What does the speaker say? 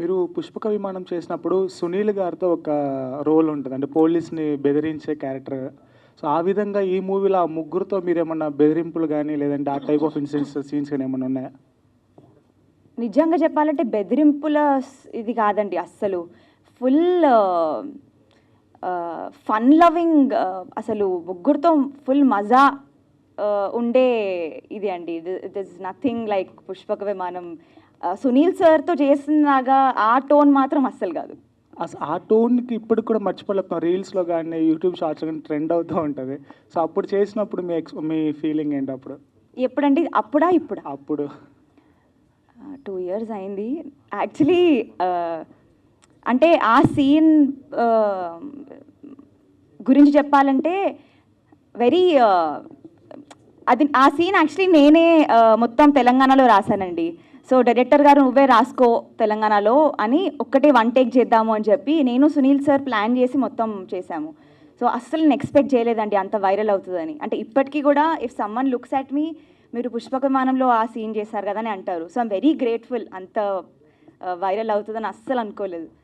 మీరు పుష్పక విమానం చేసినప్పుడు సునీల్ గారితో ఒక రోల్ ఉంటుంది. అంటే పోలీస్ని బెదిరించే క్యారెక్టర్. సో ఆ విధంగా ఈ మూవీలో ఆ ముగ్గురుతో మీరు ఏమన్నా బెదిరింపులు కానీ లేదంటే ఆ టైప్ ఆఫ్ ఇన్సిడెంట్స్ సీన్స్ కానీ ఏమన్నా ఉన్నాయా? నిజంగా చెప్పాలంటే బెదిరింపుల ఇది కాదండి అస్సలు. ఫుల్ ఫన్ లవింగ్ అసలు ముగ్గురితో ఫుల్ మజా ఉండే ఇది అండి. It is nothing like Pushpaka Vimanam Sunil సార్తో చేసినలాగా ఆ టోన్ మాత్రం అస్సలు కాదు. అసలు ఆ టోన్కి ఇప్పటికి కూడా మర్చిపోలేకపోతున్నాం. రీల్స్లో కానీ యూట్యూబ్ షార్ట్స్లో కానీ ట్రెండ్ అవుతూ ఉంటుంది. సో అప్పుడు చేసినప్పుడు మీ ఎక్స్ మీ ఫీలింగ్ ఏంటి అప్పుడు? ఎప్పుడండి అప్పుడా ఇప్పుడా? అప్పుడు. టూ ఇయర్స్ అయింది. యాక్చువల్లీ అంటే ఆ సీన్ గురించి చెప్పాలంటే వెరీ అది ఆ సీన్ యాక్చువల్లీ నేనే మొత్తం తెలంగాణలో రాశానండి. సో డైరెక్టర్ గారు నువ్వే రాసుకో తెలంగాణలో అని ఒక్కటే వన్ టేక్ చేద్దాము అని చెప్పి నేను సునీల్ సార్ ప్లాన్ చేసి మొత్తం చేశాము. సో అస్సలు నేను ఎక్స్పెక్ట్ చేయలేదండి అంత వైరల్ అవుతుందని. అంటే ఇప్పటికీ కూడా if someone looks at me మీరు పుష్పకమానంలో ఆ సీన్ చేశారు కదా అని అంటారు. సో ఐమ్ వెరీ గ్రేట్ఫుల్ అంత uh, వైరల్ అవుతుందని అస్సలు అనుకోలేదు.